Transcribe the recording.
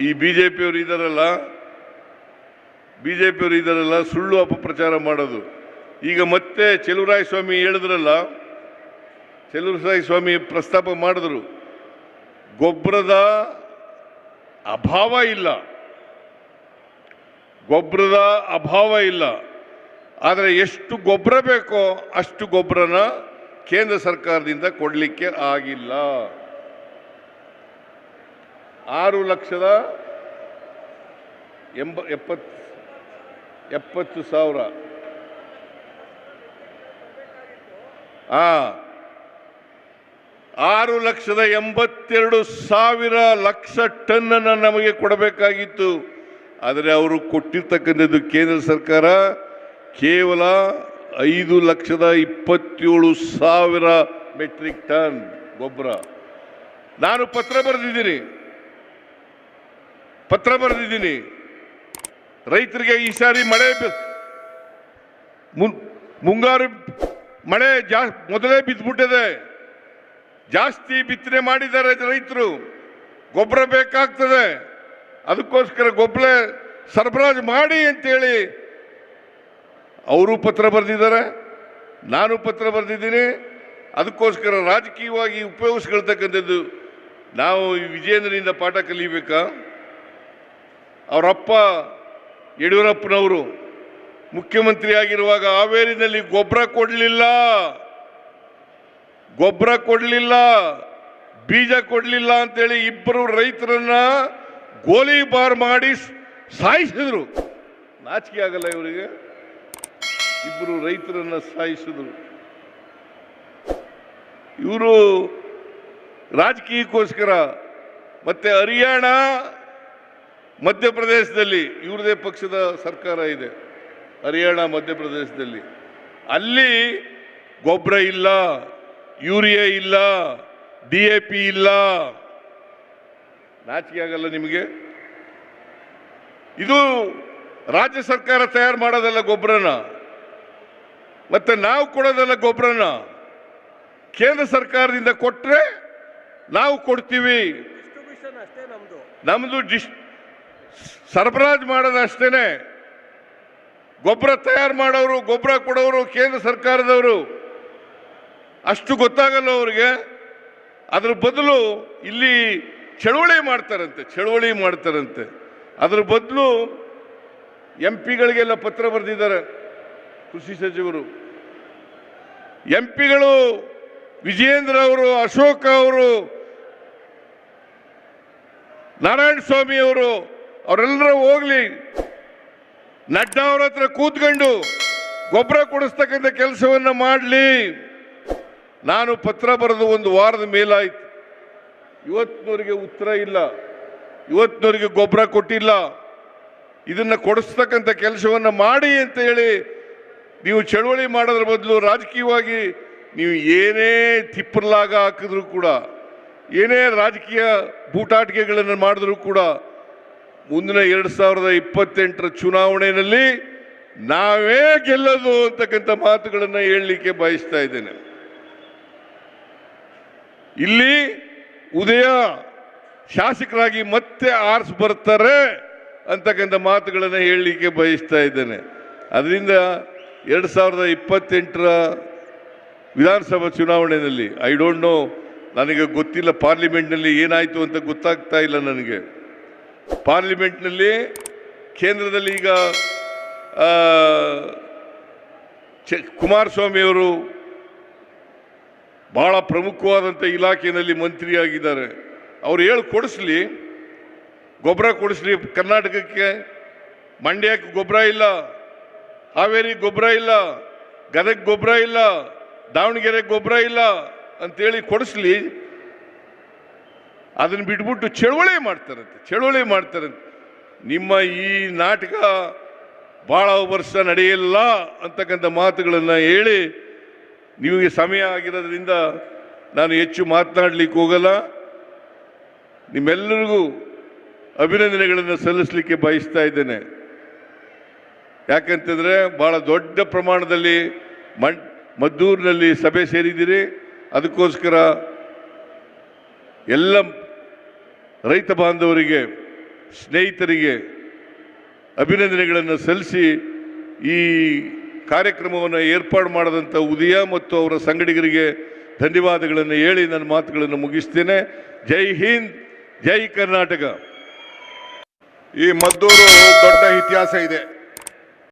ಈ B J ಪಿಯವರು ಇದ್ದಾರಲ್ಲ ಬಿ ಜೆ ಪಿಯವರು ಇದ್ದಾರಲ್ಲ ಸುಳ್ಳು ಅಪಪ್ರಚಾರ ಮಾಡೋದು. ಈಗ ಮತ್ತೆ ಚೆಲುವರಾಯ ಸ್ವಾಮಿ ಹೇಳಿದ್ರಲ್ಲ ಚೆಲುವರಾಯ ಸ್ವಾಮಿ ಪ್ರಸ್ತಾಪ ಮಾಡಿದ್ರು. ಗೊಬ್ಬರದ ಅಭಾವ ಇಲ್ಲ. ಗೊಬ್ಬರದ ಅಭಾವ ಇಲ್ಲ. ಆದರೆ ಎಷ್ಟು ಗೊಬ್ಬರ ಬೇಕೋ ಅಷ್ಟು ಗೊಬ್ಬರನ ಕೇಂದ್ರ ಸರ್ಕಾರದಿಂದ ಕೊಡಲಿಕ್ಕೆ ಆಗಿಲ್ಲ. ಆರು ಲಕ್ಷದ ಎಂಬ ಎಪ್ಪತ್ತು ಎಪ್ಪತ್ತು ಸಾವಿರ. ಆ, ಆರು ಲಕ್ಷದ ಎಂಬತ್ತೆರಡು ಸಾವಿರ ಲಕ್ಷ ಟನ್ನನ್ನು ನಮಗೆ ಕೊಡಬೇಕಾಗಿತ್ತು. ಆದರೆ ಅವರು ಕೊಟ್ಟಿರ್ತಕ್ಕಂಥದ್ದು ಕೇಂದ್ರ ಸರ್ಕಾರ ಕೇವಲ ಐದು ಲಕ್ಷದ ಇಪ್ಪತ್ತೇಳು ಸಾವಿರ ಮೆಟ್ರಿಕ್ ಟನ್ ಗೊಬ್ಬರ. ನಾನು ಪತ್ರ ಬರೆದಿದ್ದೀನಿ. ಪತ್ರ ಬರೆದಿದ್ದೀನಿ. ರೈತರಿಗೆ ಈ ಸಾರಿ ಮಳೆ ಮುಂಗಾರು ಮಳೆ ಜಾ, ಮೊದಲೇ ಬಿದ್ದುಬಿಟ್ಟಿದೆ ಜಾಸ್ತಿ ಬಿತ್ತನೆ ಮಾಡಿದ್ದಾರೆ ರೈತರು. ಗೊಬ್ಬರ ಬೇಕಾಗ್ತದೆ. ಅದಕ್ಕೋಸ್ಕರ ಗೊಬ್ಬರ ಸರಬರಾಜು ಮಾಡಿ ಅಂತೇಳಿ ಅವರು ಪತ್ರ ಬರೆದಿದ್ದಾರೆ. ನಾನು ಪತ್ರ ಬರೆದಿದ್ದೀನಿ. ಅದಕ್ಕೋಸ್ಕರ ರಾಜಕೀಯವಾಗಿ ಉಪಯೋಗಿಸ್ಕೊಳ್ತಕ್ಕಂಥದ್ದು ನಾವು ಈ ವಿಜೇಂದ್ರನಿಂದ ಪಾಠ ಕಲಿಬೇಕಾ? ಅವರಪ್ಪ ಯಡಿಯೂರಪ್ಪನವರು ಮುಖ್ಯಮಂತ್ರಿ ಆಗಿರುವಾಗ ಹಾವೇರಿನಲ್ಲಿ ಗೊಬ್ಬರ ಕೊಡಲಿಲ್ಲ. ಗೊಬ್ಬರ ಕೊಡಲಿಲ್ಲ. ಬೀಜ ಕೊಡಲಿಲ್ಲ ಅಂತೇಳಿ ಇಬ್ಬರು ರೈತರನ್ನ ಗೋಲಿಬಾರ್ ಮಾಡಿ ಸಾಯಿಸಿದ್ರು. ನಾಚಿಕೆ ಆಗಲ್ಲ ಇವರಿಗೆ. ಇಬ್ಬರು ರೈತರನ್ನ ಸಾಯಿಸಿದ್ರು. ಇವರು ರಾಜಕೀಯಕ್ಕೋಸ್ಕರ ಮತ್ತೆ ಹರಿಯಾಣ ಮಧ್ಯಪ್ರದೇಶದಲ್ಲಿ ಇವ್ರದೇ ಪಕ್ಷದ ಸರ್ಕಾರ ಇದೆ ಹರಿಯಾಣ ಮಧ್ಯಪ್ರದೇಶದಲ್ಲಿ. ಅಲ್ಲಿ ಗೊಬ್ಬರ ಇಲ್ಲ ಯೂರಿಯಾ ಇಲ್ಲ ಡಿ ಎ ಪಿ ಇಲ್ಲ. ನಾಚಿಕೆ ಆಗಲ್ಲ ನಿಮಗೆ? ಇದು ರಾಜ್ಯ ಸರ್ಕಾರ ತಯಾರು ಮಾಡೋದಲ್ಲ ಗೊಬ್ಬರನ ಮತ್ತೆ ನಾವು ಕೊಡೋದಲ್ಲ ಗೊಬ್ಬರನ ಕೇಂದ್ರ ಸರ್ಕಾರದಿಂದ ಕೊಟ್ಟರೆ ನಾವು ಕೊಡ್ತೀವಿ. ಡಿಸ್ಟ್ರಿಬ್ಯೂಷನ್ ಅಷ್ಟೇ ನಮ್ದು. ನಮ್ದು ಡಿಸ್ ಸರಬರಾಜು ಮಾಡೋದು ಅಷ್ಟೇನೆ. ಗೊಬ್ಬರ ತಯಾರು ಮಾಡೋರು, ಗೊಬ್ಬರ ಕೊಡೋರು ಕೇಂದ್ರ ಸರ್ಕಾರದವರು. ಅಷ್ಟು ಗೊತ್ತಾಗಲ್ಲ ಅವರಿಗೆ. ಅದ್ರ ಬದಲು ಇಲ್ಲಿ ಚಳುವಳಿ ಮಾಡ್ತಾರಂತೆ ಚಳುವಳಿ ಮಾಡ್ತಾರಂತೆ. ಅದ್ರ ಬದಲು ಎಂ ಪಿಗಳಿಗೆಲ್ಲ ಪತ್ರ ಬರೆದಿದ್ದಾರೆ ಕೃಷಿ ಸಚಿವರು. ಎಂ ಪಿಗಳು ವಿಜಯೇಂದ್ರ ಅವರು, ಅಶೋಕ ಅವರು, ನಾರಾಯಣ ಸ್ವಾಮಿ ಅವರು ಅವರೆಲ್ಲರೂ ಹೋಗ್ಲಿ. ನಡ್ಡಾ ಅವ್ರ ಹತ್ರ ಕೂತ್ಕೊಂಡು ಗೊಬ್ಬರ ಕೊಡಿಸ್ತಕ್ಕಂಥ ಕೆಲಸವನ್ನ ಮಾಡಲಿ. ನಾನು ಪತ್ರ ಬರೆದು ಒಂದು ವಾರದ ಮೇಲಾಯ್ತು. ಇವತ್ತಿನವರಿಗೆ ಉತ್ತರ ಇಲ್ಲ. ಇವತ್ತಿನವರಿಗೆ ಗೊಬ್ಬರ ಕೊಟ್ಟಿಲ್ಲ. ಇದನ್ನ ಕೊಡಿಸ್ತಕ್ಕಂಥ ಕೆಲಸವನ್ನ ಮಾಡಿ ಅಂತ ಹೇಳಿ ನೀವು ಚಳುವಳಿ ಮಾಡೋದ್ರ ಬದಲು ರಾಜಕೀಯವಾಗಿ ನೀವು ಏನೇ ತಿಪ್ಪರ್ಲಾಗ ಹಾಕಿದ್ರು ಕೂಡ, ಏನೇ ರಾಜಕೀಯ ಬೂಟಾಟಿಕೆಗಳನ್ನು ಮಾಡಿದ್ರು ಕೂಡ ಮುಂದಿನ ಎರಡು ಸಾವಿರದ ಇಪ್ಪತ್ತೆಂಟರ ಚುನಾವಣೆಯಲ್ಲಿ ನಾವೇ ಗೆಲ್ಲದು ಅಂತಕ್ಕಂಥ ಮಾತುಗಳನ್ನು ಹೇಳಲಿಕ್ಕೆ ಬಯಸ್ತಾ ಇದ್ದೇನೆ. ಇಲ್ಲಿ ಉದಯ ಶಾಸಕರಾಗಿ ಮತ್ತೆ ಆರ್ಸ್ ಬರ್ತಾರೆ ಅಂತಕ್ಕಂಥ ಮಾತುಗಳನ್ನು ಹೇಳಲಿಕ್ಕೆ ಬಯಸ್ತಾ ಇದ್ದೇನೆ. ಅದರಿಂದ ಎರಡು ಸಾವಿರದ ಇಪ್ಪತ್ತೆಂಟರ ವಿಧಾನಸಭಾ ಚುನಾವಣೆಯಲ್ಲಿ ಐ ಡೋಂಟ್ ನೋ ನನಗೆ ಗೊತ್ತಿಲ್ಲ ಪಾರ್ಲಿಮೆಂಟ್ನಲ್ಲಿ ಏನಾಯಿತು ಅಂತ ಗೊತ್ತಾಗ್ತಾ ಇಲ್ಲ ನನಗೆ. ಪಾರ್ಲಿಮೆಂಟ್ನಲ್ಲಿ ಕೇಂದ್ರದಲ್ಲಿ ಈಗ ಚ- ಕುಮಾರಸ್ವಾಮಿಯವರು ಭಾಳ ಪ್ರಮುಖವಾದಂಥ ಇಲಾಖೆಯಲ್ಲಿ ಮಂತ್ರಿಯಾಗಿದ್ದಾರೆ. ಅವ್ರು ಹೇಳಿ ಕೊಡಿಸ್ಲಿ, ಗೊಬ್ಬರ ಕೊಡಿಸ್ಲಿ, ಕರ್ನಾಟಕಕ್ಕೆ ಮಂಡ್ಯಕ್ಕೆ ಗೊಬ್ಬರ ಇಲ್ಲ, ಹಾವೇರಿ ಗೊಬ್ಬರ ಇಲ್ಲ, ಗದಗ ಗೊಬ್ಬರ ಇಲ್ಲ, ದಾವಣಗೆರೆಗೆ ಗೊಬ್ಬರ ಇಲ್ಲ ಅಂತೇಳಿ ಕೊಡಿಸ್ಲಿ. ಅದನ್ನು ಬಿಟ್ಬಿಟ್ಟು ಚಳುವಳಿ ಮಾಡ್ತಾರಂತೆ ಚಳುವಳಿ ಮಾಡ್ತಾರಂತೆ. ನಿಮ್ಮ ಈ ನಾಟಕ ಭಾಳ ವರ್ಷ ನಡೆಯಲ್ಲ ಅಂತಕ್ಕಂಥ ಮಾತುಗಳನ್ನು ಹೇಳಿ ನಿಮಗೆ ಸಮಯ ಆಗಿರೋದ್ರಿಂದ ನಾನು ಹೆಚ್ಚು ಮಾತನಾಡಲಿಕ್ಕೆ ಹೋಗಲ್ಲ. ನಿಮ್ಮೆಲ್ಲರಿಗೂ ಅಭಿನಂದನೆಗಳನ್ನು ಸಲ್ಲಿಸಲಿಕ್ಕೆ ಬಯಸ್ತಾ ಇದ್ದೇನೆ. ಯಾಕಂತಂದರೆ ಭಾಳ ದೊಡ್ಡ ಪ್ರಮಾಣದಲ್ಲಿ ಮಣ್, ಮದ್ದೂರಿನಲ್ಲಿ ಸಭೆ ಸೇರಿದ್ದೀರಿ. ಅದಕ್ಕೋಸ್ಕರ ಎಲ್ಲ ರೈತ ಬಾಂಧವರಿಗೆ, ಸ್ನೇಹಿತರಿಗೆ ಅಭಿನಂದನೆಗಳನ್ನು ಸಲ್ಲಿಸಿ ಈ ಕಾರ್ಯಕ್ರಮವನ್ನು ಏರ್ಪಾಡು ಮಾಡಿದಂಥ ಉದಯ ಮತ್ತು ಅವರ ಸಂಗಡಿಗರಿಗೆ ಧನ್ಯವಾದಗಳನ್ನು ಹೇಳಿ ನನ್ನ ಮಾತುಗಳನ್ನು ಮುಗಿಸ್ತೇನೆ. ಜೈ ಹಿಂದ್, ಜೈ ಕರ್ನಾಟಕ. ಈ ಮದ್ದೂರು ದೊಡ್ಡ ಇತಿಹಾಸ ಇದೆ.